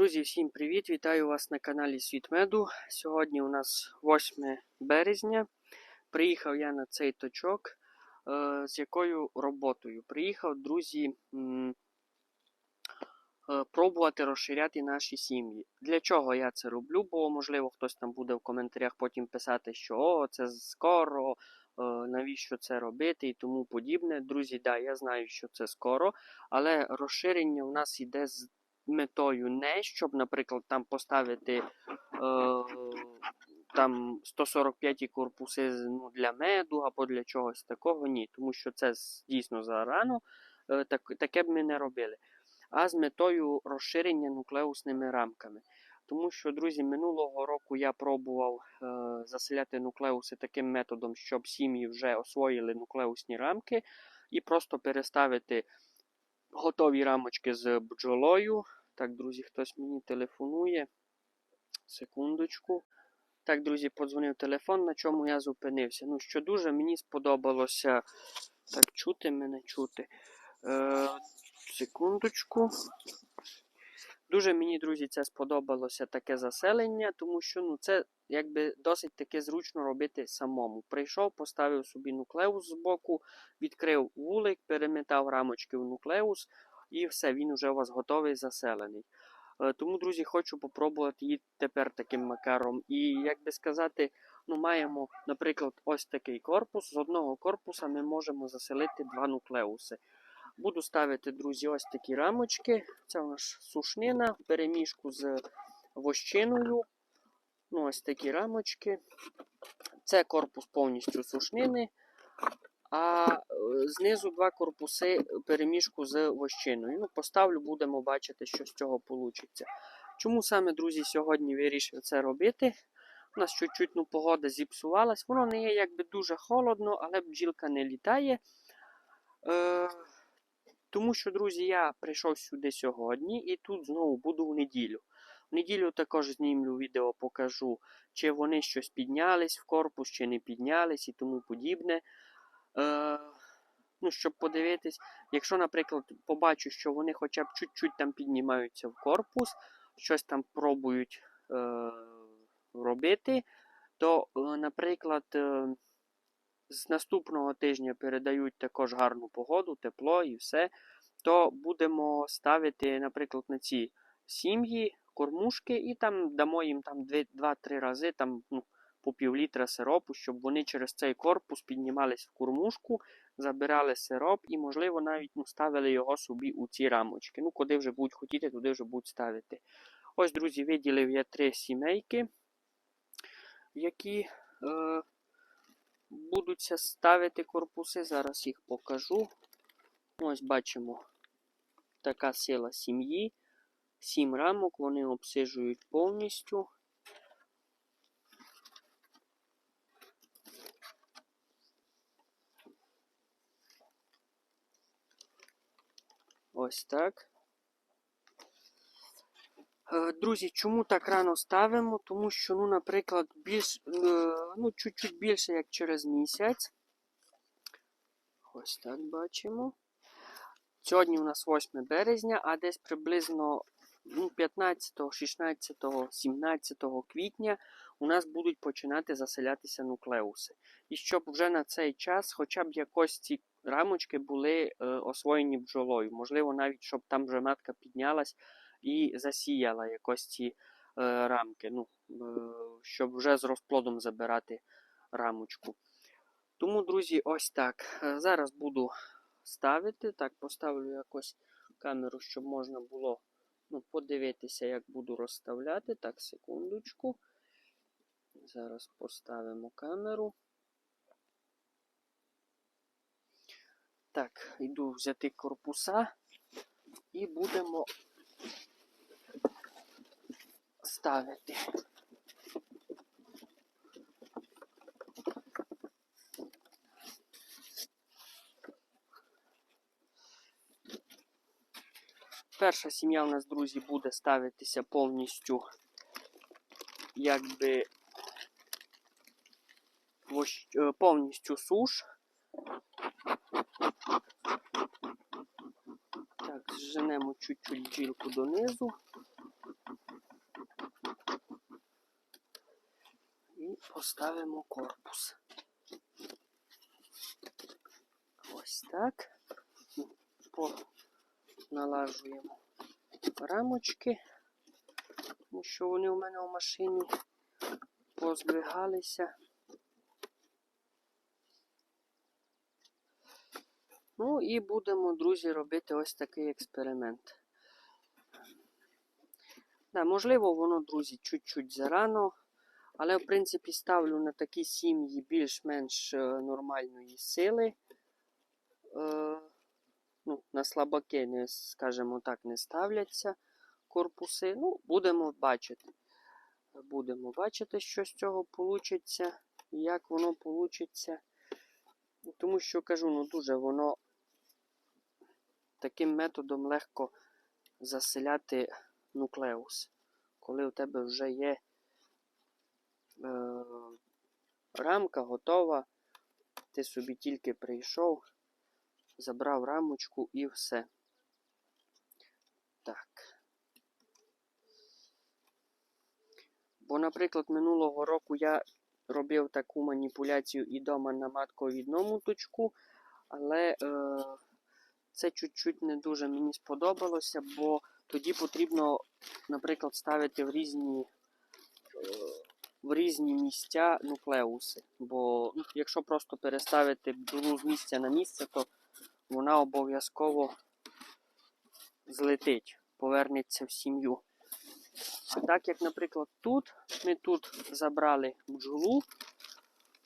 Друзі, всім привіт! Вітаю вас на каналі Світ Меду. Сьогодні у нас 8 березня. Приїхав я на цей точок. Е, з якою роботою? Приїхав, друзі, е, пробувати розширяти наші сім'ї. Для чого я це роблю? Бо, можливо, хтось там буде в коментарях потім писати, що о, це скоро, е, навіщо це робити і тому подібне. Друзі, да, я знаю, що це скоро, але розширення у нас йде з метою не, щоб, наприклад, там поставити е, там 145 корпуси ну, для меду або для чогось такого. Ні, тому що це дійсно зарано, е, так, таке б ми не робили. А з метою розширення нуклеусними рамками. Тому що, друзі, минулого року я пробував е, заселяти нуклеуси таким методом, щоб сім'ї вже освоїли нуклеусні рамки, і просто переставити готові рамочки з бджолою. Так, друзі, хтось мені телефонує. Секундочку. Так, друзі, подзвонив телефон, на чому я зупинився. Ну, що дуже мені сподобалося. Так, чути мене чути. Е, секундочку. Дуже мені, друзі, це сподобалося таке заселення, тому що ну, це якби досить таки зручно робити самому. Прийшов, поставив собі нуклеус з боку, відкрив вулик, переметав рамочки в нуклеус, і все, він вже у вас готовий заселений. Е, Тому, друзі, хочу попробувати її тепер таким макаром. І як би сказати, ну, маємо, наприклад, ось такий корпус. З одного корпуса ми можемо заселити два нуклеуси. Буду ставити, друзі, ось такі рамочки. Це у нас сушнина в переміжку з вощиною. Ну, ось такі рамочки. Це корпус повністю сушнини. А е, знизу два корпуси переміжку з вощиною. Ну, поставлю, будемо бачити, що з цього вийде. Чому саме, друзі, сьогодні вирішив це робити? У нас чуть-чуть ну, погода зіпсувалась. Воно не є якби дуже холодно, але бджілка не літає. Е, тому що, друзі, я прийшов сюди сьогодні і тут знову буду в неділю. В неділю також знімлю відео, покажу, чи вони щось піднялись в корпус, чи не піднялись і тому подібне. Е, ну, щоб подивитись, якщо, наприклад, побачу, що вони хоча б чуть-чуть там піднімаються в корпус, щось там пробують е, робити, то, е, наприклад, е, з наступного тижня передають також гарну погоду, тепло і все, то будемо ставити, наприклад, на ці сім'ї кормушки і там дамо їм там 2-3 рази там, ну, по пів літра сиропу, щоб вони через цей корпус піднімались в кормушку, забирали сироп і, можливо, навіть ну, ставили його собі у ці рамочки. Ну, куди вже будуть хотіти, туди вже будуть ставити. Ось, друзі, виділив я три сімейки, які е, будуться ставити корпуси. Зараз їх покажу. Ось бачимо така сила сім'ї. Сім рамок вони обсижують повністю. Ось так. Е, Друзі, чому так рано ставимо? Тому що, ну, наприклад, більш, е, ну, чуть-чуть більше, як через місяць. Ось так бачимо. Сьогодні у нас 8 березня, а десь приблизно ну, 15, 16, 17 квітня у нас будуть починати заселятися нуклеуси. І щоб вже на цей час хоча б якось ці рамочки були е, освоєні бджолою. Можливо, навіть щоб там вже матка піднялась і засіяла якось ці е, рамки, ну, е, щоб вже з розплодом забирати рамочку. Тому, друзі, ось так. Е, Зараз буду ставити. Так, поставлю якось камеру, щоб можна було ну, подивитися, як буду розставляти. Так, секундочку. Зараз поставимо камеру. Так, йду взяти корпуса і будемо ставити. Перша сім'я у нас, друзі, буде ставитися повністю, якби е, повністю суш. підженемо чуть-чуть бджілку донизу і поставимо корпус. Ось так. Поналажуємо рамочки, тому що вони у мене у машині позбігалися. Ну і будемо, друзі, робити ось такий експеримент. Да, можливо, воно, друзі, чуть-чуть зарано, але, в принципі, ставлю на такі сім'ї більш-менш е, нормальної сили. Е, ну, на слабаки, не, скажімо так, не ставляться корпуси. Ну, будемо бачити. Будемо бачити, що з цього вийде, як воно вийде. Тому що кажу, ну дуже воно таким методом легко заселяти нуклеус. Коли у тебе вже є е, рамка готова, ти собі тільки прийшов, забрав рамочку і все. Так. Бо, наприклад, минулого року я робив таку маніпуляцію і дома на матковідному точку, але е, це чуть-чуть не дуже мені сподобалося, бо тоді потрібно, наприклад, ставити в різні е, в різні місця нуклеуси. Бо ну, якщо просто переставити бджолу з місця на місце, то вона обов'язково злетить, повернеться в сім'ю. Так як, наприклад, тут ми тут забрали бджолу,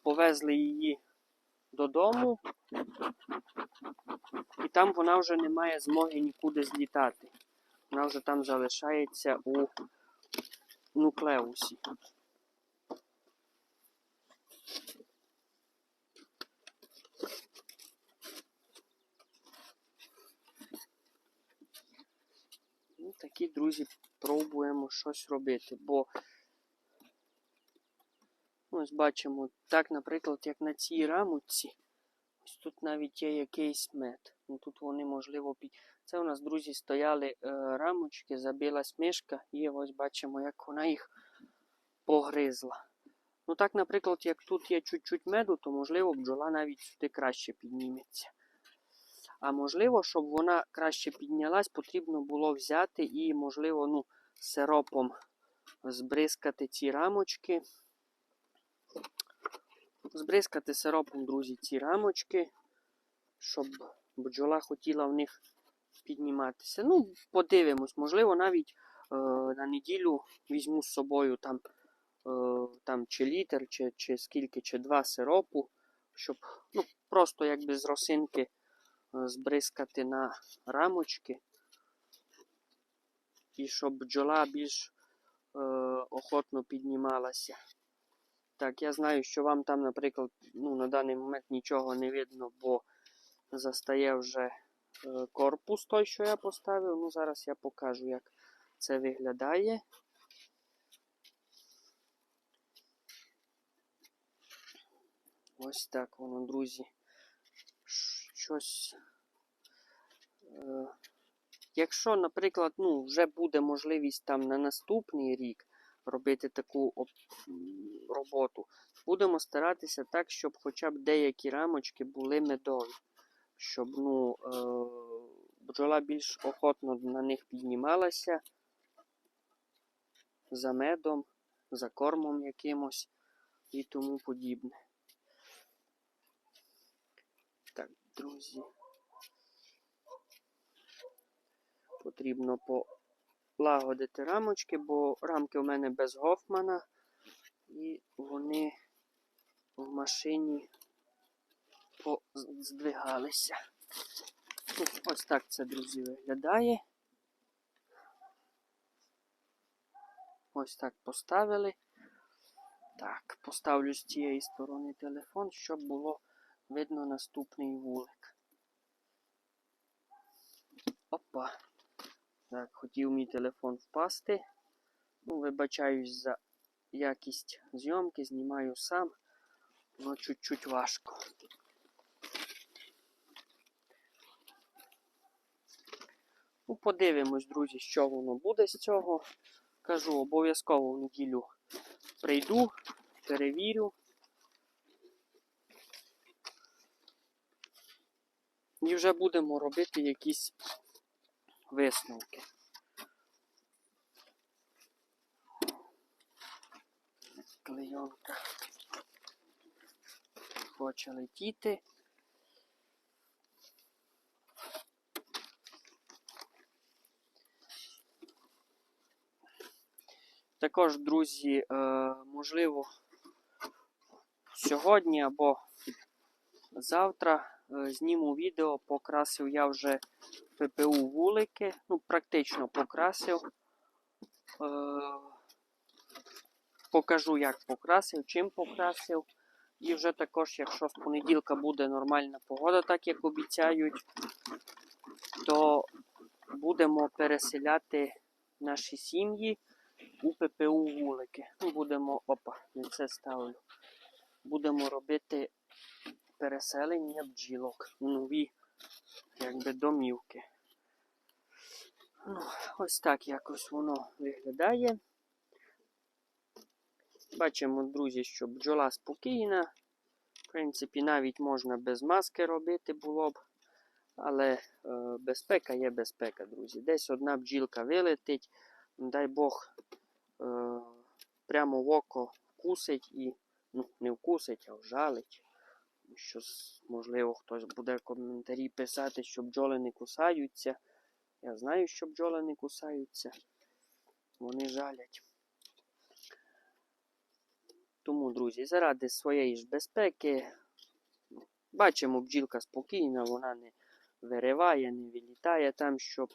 повезли її додому, і там вона вже не має змоги нікуди злітати. Вона вже там залишається у нуклеусі. Ну, такі, друзі, пробуємо щось робити, бо ось бачимо, так, наприклад, як на цій рамочці, ось тут навіть є якийсь мед. Ну, Тут вони, можливо, під. Це у нас, друзі, стояли е, рамочки, забилась мишка, і ось бачимо, як вона їх погризла. Ну так, наприклад, як тут є чуть-чуть меду, то можливо бджола навіть сюди краще підніметься. А можливо, щоб вона краще піднялась, потрібно було взяти і, можливо, ну, сиропом збризкати ці рамочки. Збризкати сиропом, друзі, ці рамочки, щоб бджола хотіла в них підніматися. Ну, подивимось, можливо, навіть е, на неділю візьму з собою там е, там чи літр, чи чи скільки, чи два сиропу, щоб ну, просто якби з росинки е, збризкати на рамочки. І щоб бджола більш е, охотно піднімалася. Так, я знаю, що вам там, наприклад, ну, на даний момент нічого не видно, бо застає вже е, корпус той, що я поставив. Ну, зараз я покажу, як це виглядає. Ось так воно, друзі. Щось. Е, якщо, наприклад, ну, вже буде можливість там на наступний рік робити таку роботу, будемо старатися так, щоб хоча б деякі рамочки були медові. Щоб ну, е, бджола більш охотно на них піднімалася за медом, за кормом якимось і тому подібне. Так, друзі. Потрібно полагодити рамочки, бо рамки у мене без гофмана, і вони в машині здвигалися. Ось так це, друзі, виглядає. Ось так поставили. Так, поставлю з цієї сторони телефон, щоб було видно наступний вулик. Опа. Так, хотів мій телефон впасти. Ну, Вибачаюсь за якість зйомки, знімаю сам, але чуть-чуть важко. Ну, Подивимось, друзі, що воно буде з цього. Кажу, обов'язково в неділю прийду, перевірю. І вже будемо робити якісь висновки. Клейонка хоче летіти. Також, друзі, е, можливо, сьогодні або завтра е, зніму відео, покрасив я вже ППУ вулики, ну, практично покрасив. Е, покажу, як покрасив, чим покрасив. І вже також, якщо з понеділка буде нормальна погода, так як обіцяють, то будемо переселяти наші сім'ї у ППУ вулики. Ну, будемо, опа, не це ставлю. Будемо робити переселення бджілок нові якби, домівки. Ну, ось так якось воно виглядає. Бачимо, друзі, що бджола спокійна. В принципі, навіть можна без маски робити було б. Але е, безпека є безпека, друзі. Десь одна бджілка вилетить, дай Бог, е, прямо в око вкусить і ну, не вкусить, а вжалить. Що, можливо, хтось буде коментарі писати, що бджоли не кусаються. Я знаю, що бджоли не кусаються. Вони жалять. Тому, друзі, заради своєї ж безпеки, бачимо, бджілка спокійна, вона не вириває, не вилітає там, що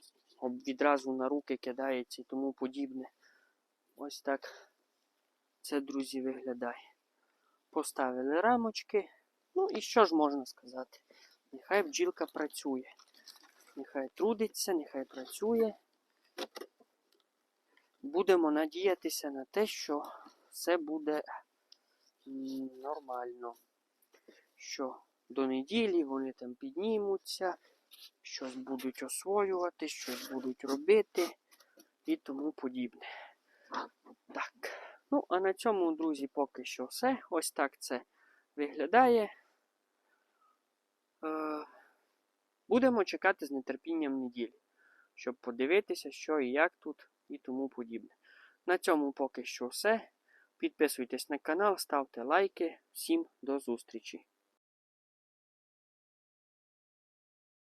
відразу на руки кидається і тому подібне. Ось так це, друзі, виглядає. Поставили рамочки. Ну і що ж можна сказати? Нехай бджілка працює. Нехай трудиться, нехай працює. Будемо надіятися на те, що все буде нормально. Що до неділі вони там піднімуться, щось будуть освоювати, щось будуть робити і тому подібне. Так. Ну, а на цьому, друзі, поки що все. Ось так це виглядає. Е, Будемо чекати з нетерпінням неділі, щоб подивитися, що і як тут і тому подібне. На цьому поки що все. Підписуйтесь на канал, ставте лайки. Всім до зустрічі!